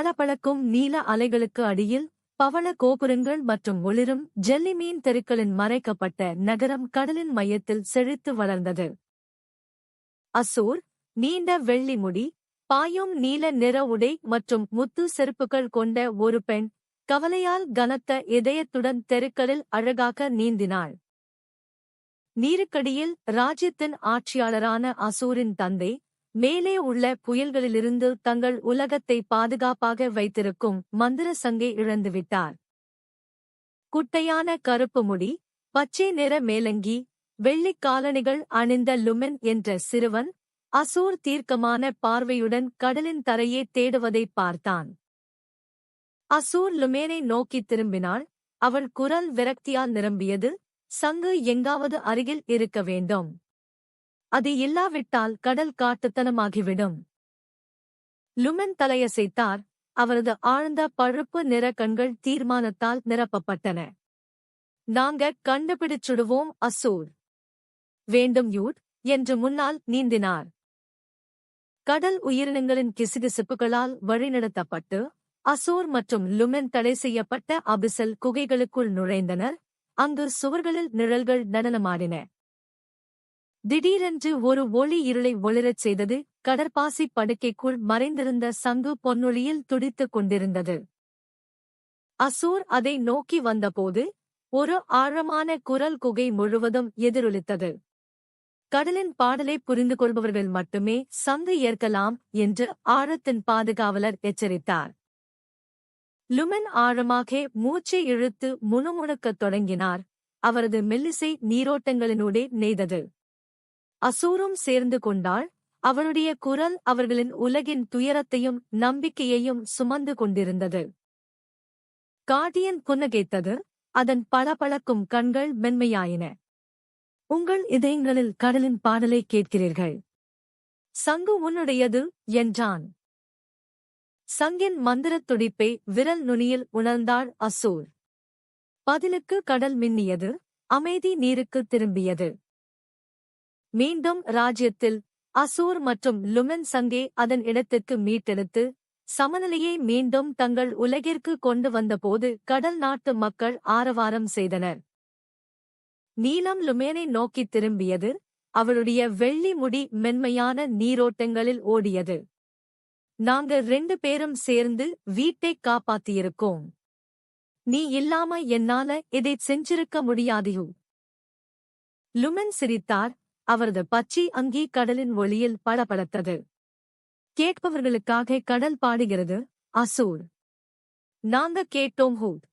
பளபளக்கும் நீல அலைகளுக்கு அடியில் பவள கோபுரங்கள் மற்றும் ஒளிரும் ஜெல்லிமீன் தெருக்களின் மறைக்கப்பட்ட நகரம் கடலின் மையத்தில் செழித்து வளர்ந்தது. அசூர் நீண்ட வெள்ளி முடி பாயும் நீல நிற உடை மற்றும் முத்து செருப்புகள் கொண்ட ஒரு பெண் கவலையால் கனத்த இதயத்துடன் தெருக்களில் அழகாக நீந்தினாள். நீருக்கடியில் ராஜ்யத்தின் ஆட்சியாளரான அசூரின் தந்தை மேலே உள்ள புயல்களிலிருந்து தங்கள் உலகத்தை பாதுகாப்பாக வைத்திருக்கும் மந்திர சங்கை இழந்துவிட்டார். குட்டையான கருப்பு முடி பச்சை நிற மேலங்கி வெள்ளிக் காலணிகள் அணிந்த லுமென் என்ற சிறுவன் அசூர் தீர்க்கமான பார்வையுடன் கடலின் தரையே தேடுவதைப் பார்த்தான். அசூர் லுமேனை நோக்கித் திரும்பினாள். அவள் குரல் விரக்தியால் நிரம்பியது சங்கு எங்காவது அருகில் இருக்க வேண்டும். அது இல்லாவிட்டால் கடல் காட்டுத்தனமாகிவிடும். லுமென் தலையசைத்தார் அவரது ஆழ்ந்த பழுப்பு நிற கண்கள் தீர்மானத்தால் நிரப்பப்பட்டன. நாங்க கண்டுபிடிச்சுடுவோம் அசூர்! வேண்டும் யூட்! என்று முன்னால் நீந்தினார். கடல் உயிரினங்களின் கிசுகிசுப்புகளால் வழிநடத்தப்பட்டு அசோர் மற்றும் லுமென் தடை செய்யப்பட்ட அபிசல் குகைகளுக்குள் நுழைந்தனர். அங்கு சுவர்களில் நிழல்கள் நடனமாடின. திடீரென்று ஒரு ஒளி இருளை ஒளிரச் செய்தது. கடற்பாசி படுக்கைக்குள் மறைந்திருந்த சங்கு பொன்னொழியில் துடித்துக் கொண்டிருந்தது. அசூர் அதை நோக்கி வந்தபோது ஒரு ஆழமான குரல் குகை முழுவதும் எதிரொலித்தது. கடலின் பாடலை புரிந்து கொள்பவர்கள் மட்டுமே சங்கு ஏற்கலாம் என்று ஆழத்தின் பாதுகாவலர் எச்சரித்தார். லுமென் ஆழமாக மூச்சை இழுத்து முணுமுணுக்கத் தொடங்கினார். அவரது மெல்லிசை நீரோட்டங்களினூடே நெய்தது. அசூரும் சேர்ந்து கொண்டாள். அவளுடைய குரல் அவர்களின் உலகின் துயரத்தையும் நம்பிக்கையையும் சுமந்து கொண்டிருந்தது. காடியன் புன்னகைத்தது அதன் பளபளக்கும் கண்கள் மென்மையாயின. உங்கள் இதயங்களில் கடலின் பாடலை கேட்கிறீர்கள். சங்கு உன்னுடையது என்றான். சங்கின் மந்திரத் துடிப்பை விரல் நுனியில் உணர்ந்தாள் அசூர். பதிலுக்கு கடல் மின்னியது. அமைதி நீருக்கு திரும்பியது. மீண்டும் ராஜ்யத்தில் அசூர் மற்றும் லுமென் சங்கே அதன் இடத்திற்கு மீட்டெடுத்து சமநிலையை மீண்டும் தங்கள் உலகிற்கு கொண்டு வந்தபோது கடல் நாட்டு மக்கள் ஆரவாரம் செய்தனர். நீலம் லுமேனை நோக்கித் திரும்பியது அவளுடைய வெள்ளி முடி மென்மையான நீரோட்டங்களில் ஓடியது. நாங்க ரெண்டு பேரும் சேர்ந்து வீட்டைக் காப்பாத்தியிருக்கோம். நீ இல்லாம என்னால இதை செஞ்சிருக்க முடியாதியோ? லுமென் சிரித்தார் அவரது பச்சை அங்கி கடலின் ஒளியில் படபடத்தது. கேட்பவர்களுக்காக கடல் பாடுகிறது அசூர். நாங்க கேட்டோம் ஹூட்